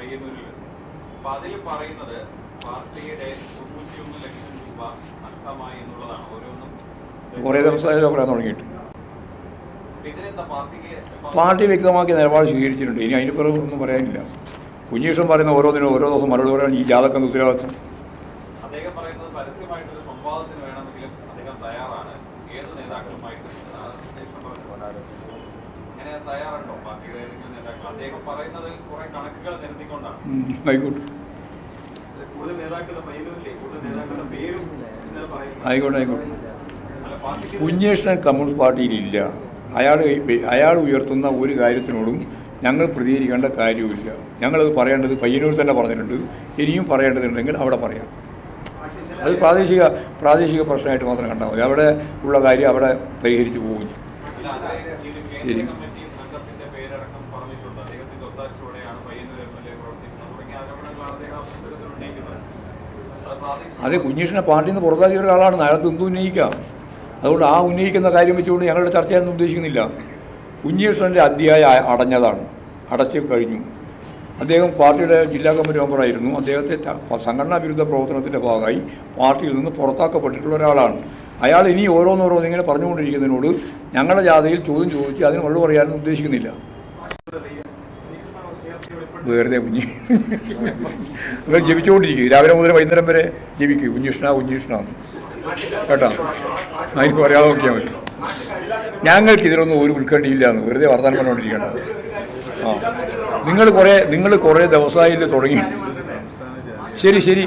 പയ്യന്നൂരിൽ വെച്ച് അപ്പൊ അതിൽ പറയുന്നത് പാർട്ടിയുടെ തൊണ്ണൂറ്റിയൊന്ന് ലക്ഷം രൂപ നഷ്ടമായി എന്നുള്ളതാണ്. ഓരോന്നും കുറേ പറയാൻ തുടങ്ങിയിട്ട്. പാർട്ടി വ്യക്തമാക്കിയ നിലപാട് സ്വീകരിച്ചിട്ടുണ്ട്. ഇനി അതിന് പിറകെ ഒന്നും പറയാനില്ല. കുഞ്ഞീഷം പറയുന്ന ഓരോന്നിനും ഓരോ ദിവസം മറുപടി പറയാൻ ഈ ജാതകം ഉത്തരവാദിത്വം? അദ്ദേഹം പറയുന്നത് പരസ്യമായിട്ടൊരു സംവാദത്തിന് വേണമെങ്കിലും അദ്ദേഹം തയ്യാറാണ്. ഏത് നേതാക്കളുമായിട്ട്. ഇങ്ങനെ തയ്യാറുണ്ടോ? പാർട്ടിയുടെ ഏതെങ്കിലും നേതാക്കൾ? അദ്ദേഹം പറയുന്നത് കുറെ കണക്കുകൾ നിരത്തിക്കൊണ്ടാണ്. ആയിക്കോട്ടെ. കൂടുതൽ നേതാക്കളുടെ പയ്യന്നൂരിലെ കൂടുതൽ നേതാക്കളുടെ പേരും പറയുന്നു. ആയിക്കോട്ടെ ആയിക്കോട്ടെ. കമ്മ്യൂണിസ്റ്റ് പാർട്ടിയിലില്ല അയാൾ അയാൾ ഉയർത്തുന്ന ഒരു കാര്യത്തിനോടും ഞങ്ങൾ പ്രതികരിക്കേണ്ട കാര്യവുമില്ല. ഞങ്ങളത് പറയേണ്ടത് പയ്യന്നൂർ തന്നെ പറഞ്ഞിട്ടുണ്ട്. ഇനിയും പറയേണ്ടതുണ്ടെങ്കിൽ അവിടെ പറയാം. അത് പ്രാദേശിക പ്രാദേശിക പ്രശ്നമായിട്ട് മാത്രം കണ്ടാൽ മതി. അവിടെ ഉള്ള കാര്യം അവിടെ പരിഹരിച്ചു പോകും ശരി. അതെ കുഞ്ഞീഷിനെ പാർട്ടിയിൽ നിന്ന് പുറത്താക്കിയ ഒരാളാണ്. അയാൾക്ക് എന്ത് ഉന്നയിക്കാം. അതുകൊണ്ട് ആ ഉന്നയിക്കുന്ന കാര്യം വെച്ചുകൊണ്ട് ഞങ്ങളുടെ ചർച്ച ഒന്നും ഉദ്ദേശിക്കുന്നില്ല. കുഞ്ഞീഷന്റെ അധ്യായ അടഞ്ഞതാണ്. അടച്ചു കഴിഞ്ഞു. അദ്ദേഹം പാർട്ടിയുടെ ജില്ലാ കമ്മിറ്റി മെമ്പറായിരുന്നു. അദ്ദേഹത്തെ സംഘടനാ വിരുദ്ധ പ്രവർത്തനത്തിന്റെ ഭാഗമായി പാർട്ടിയിൽ നിന്ന് പുറത്താക്കപ്പെട്ടിട്ടുള്ള ഒരാളാണ്. അയാൾ ഇനി ഓരോന്നോരോന്ന് ഇങ്ങനെ പറഞ്ഞുകൊണ്ടിരിക്കുന്നതിനോട് ഞങ്ങളുടെ ജാഥയിൽ ചോദ്യം ചോദിച്ച് അതിന് മറുപടി പറയാനും ഉദ്ദേശിക്കുന്നില്ല. വെറുതെ കുഞ്ഞി. നിങ്ങൾ ജപിച്ചുകൊണ്ടിരിക്കും. രാവിലെ മുതൽ വൈകുന്നേരം വരെ ജപിക്കും. കുഞ്ഞിഷ്ണ കുഞ്ഞിഷ്ണ കേട്ടോ? അതിന് പറയാതെ നോക്കിയാൽ മതി. ഞങ്ങൾക്ക് ഇതിലൊന്നും ഒരു ഉത്കണ്ഠയില്ല എന്ന്. വെറുതെ വർത്തമാനം പറഞ്ഞുകൊണ്ടിരിക്കേണ്ട. ആ. നിങ്ങൾ കുറേ നിങ്ങൾ കുറേ ദിവസമായില്ല തുടങ്ങി. ശരി ശരി.